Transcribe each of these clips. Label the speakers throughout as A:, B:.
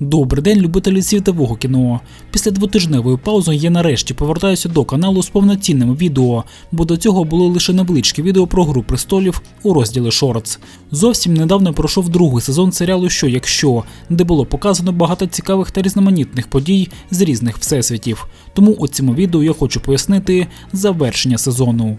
A: Добрий день, любителі світового кіно. Після двотижневої паузи я нарешті повертаюся до каналу з повноцінним відео, бо до цього було лише невеличке відео про гру престолів у розділі Шортс. Зовсім недавно пройшов другий сезон серіалу Що якщо, де було показано багато цікавих та різноманітних подій з різних всесвітів. Тому у цьому відео я хочу пояснити завершення сезону.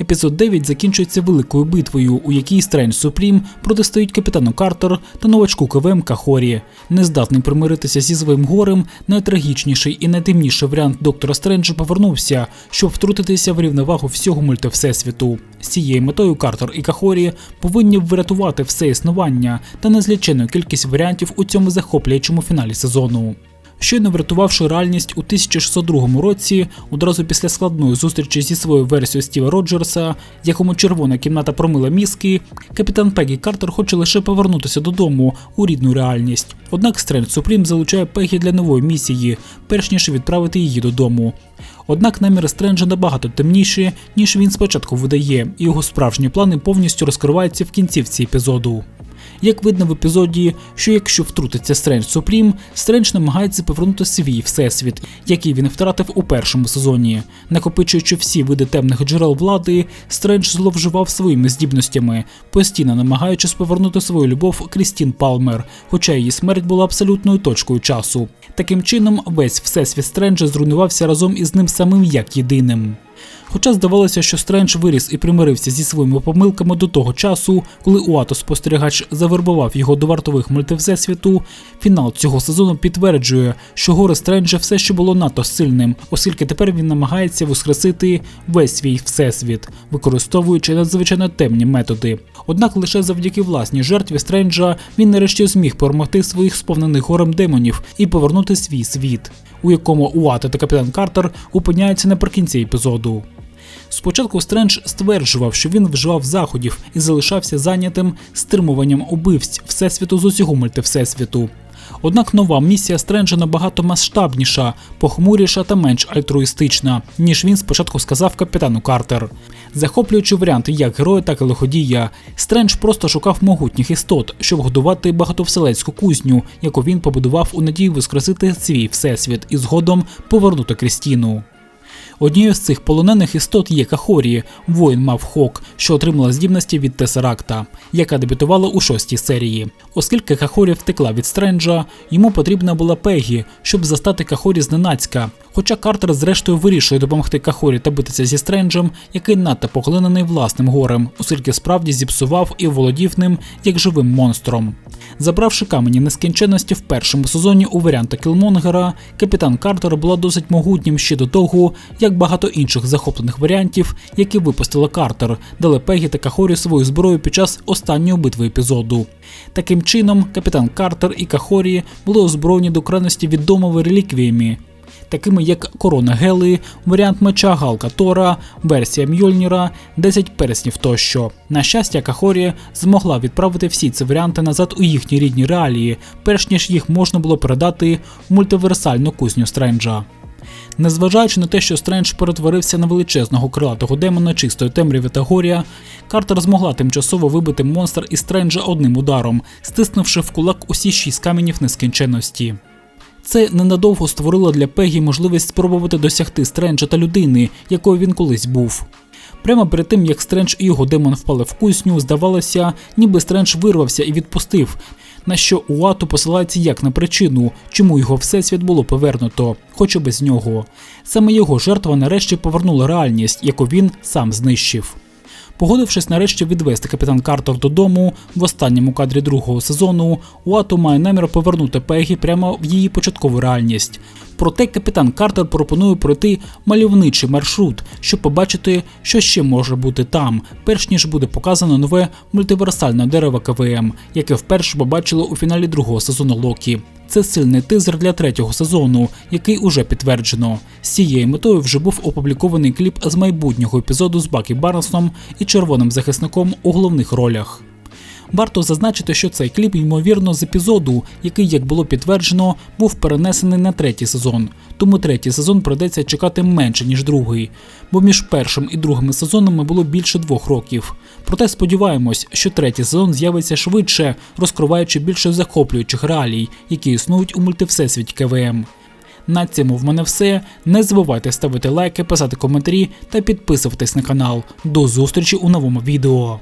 A: Епізод 9 закінчується великою битвою, у якій Стрендж Супрім протистоїть капітану Картер та новачку КВМ Кахорі. Нездатний примиритися зі своїм горем, найтрагічніший і найтемніший варіант доктора Стренджа повернувся, щоб втрутитися в рівновагу всього мультивсесвіту. З цією метою Картер і Кахорі повинні врятувати все існування та незлічену кількість варіантів у цьому захоплюючому фіналі сезону. Щойно врятувавши реальність у 1602 році, одразу після складної зустрічі зі своєю версією Стіва Роджерса, якому червона кімната промила мізки, капітан Пегі Картер хоче лише повернутися додому у рідну реальність. Однак Стрендж Супрім залучає Пегі для нової місії, перш ніж відправити її додому. Однак наміри Стренджа набагато темніші, ніж він спочатку видає, і його справжні плани повністю розкриваються в кінцівці епізоду. Як видно в епізоді, що якщо втрутиться Стрендж Супрім, Стрендж намагається повернути свій всесвіт, який він втратив у першому сезоні. Накопичуючи всі види темних джерел влади, Стрендж зловживав своїми здібностями, постійно намагаючись повернути свою любов Крістін Палмер, хоча її смерть була абсолютною точкою часу. Таким чином, весь всесвіт Стренджа зруйнувався разом із ним самим як єдиним. Хоча здавалося, що Стрендж виріс і примирився зі своїми помилками до того часу, коли Уато спостерігач завербував його до вартових мультивсесвіту, фінал цього сезону підтверджує, що горе Стренджа все ще було надто сильним, оскільки тепер він намагається воскресити весь свій всесвіт, використовуючи надзвичайно темні методи. Однак лише завдяки власній жертві Стренджа він нарешті зміг перемогти своїх сповнених горем демонів і повернути свій світ, у якому Уато та капітан Картер опиняються наприкінці епізоду. Спочатку Стрендж стверджував, що він вживав заходів і залишався зайнятим стримуванням убивць всесвіту з усього мультивсесвіту. Однак нова місія Стренджа набагато масштабніша, похмуріша та менш альтруїстична, ніж він спочатку сказав капітану Картер. Захоплюючи варіанти як героя, так і лиходія, Стрендж просто шукав могутніх істот, щоб годувати багатовселенську кузню, яку він побудував у надії воскресити свій всесвіт і згодом повернути Крістіну. Однією з цих полонених істот є Кахорі, воїн Мавхок, що отримала здібності від Тесеракта, яка дебютувала у шостій серії. Оскільки Кахорі втекла від Стренджа, йому потрібна була Пегі, щоб застати Кахорі зненацька. Хоча Картер зрештою вирішує допомогти Кахорі та битися зі Стренджем, який надто поглинений власним горем, оскільки справді зіпсував і володів ним як живим монстром. Забравши камені нескінченності в першому сезоні у варіанта Кілмонгера, капітан Картер була досить могутнім ще до того, як багато інших захоплених варіантів, які випустила Картер, дали Пегі та Кахорі свою зброю під час останньої битви епізоду. Таким чином, капітан Картер і Кахорі були озброєні до крайності відомими реліквіями. Такими як корона Гели, варіант меча Галка Тора, версія Мьольніра, 10 переснів тощо. На щастя, Кахорі змогла відправити всі ці варіанти назад у їхні рідні реалії, перш ніж їх можна було передати в мультиверсальну кузню Стренджа. Незважаючи на те, що Стрендж перетворився на величезного крилатого демона чистої темряви та горя, Картер змогла тимчасово вибити монстр із Стренджа одним ударом, стиснувши в кулак усі шість каменів нескінченності. Це ненадовго створило для Пегі можливість спробувати досягти Стренджа та людини, якою він колись був. Прямо перед тим, як Стрендж і його демон впали в кузню, здавалося, ніби Стрендж вирвався і відпустив, на що Уату посилається як на причину, чому його всесвіт було повернуто, хоч і без нього. Саме його жертва нарешті повернула реальність, яку він сам знищив. Погодившись нарешті відвести капітан Картер додому в останньому кадрі другого сезону, Уато має намір повернути Пегі прямо в її початкову реальність. Проте капітан Картер пропонує пройти мальовничий маршрут, щоб побачити, що ще може бути там, перш ніж буде показано нове мультиверсальне дерево КВМ, яке вперше побачили у фіналі другого сезону Локі. Це сильний тизер для третього сезону, який уже підтверджено. З цією метою вже був опублікований кліп з майбутнього епізоду з Бакі Барнсом і червоним захисником у головних ролях. Варто зазначити, що цей кліп, ймовірно, з епізоду, який, як було підтверджено, був перенесений на третій сезон. Тому третій сезон придеться чекати менше ніж другий, бо між першим і другими сезонами було більше двох років. Проте сподіваємось, що третій сезон з'явиться швидше, розкриваючи більше захоплюючих реалій, які існують у мультивсесвіті КВМ. На цьому в мене все. Не забувайте ставити лайки, писати коментарі та підписуватись на канал. До зустрічі у новому відео.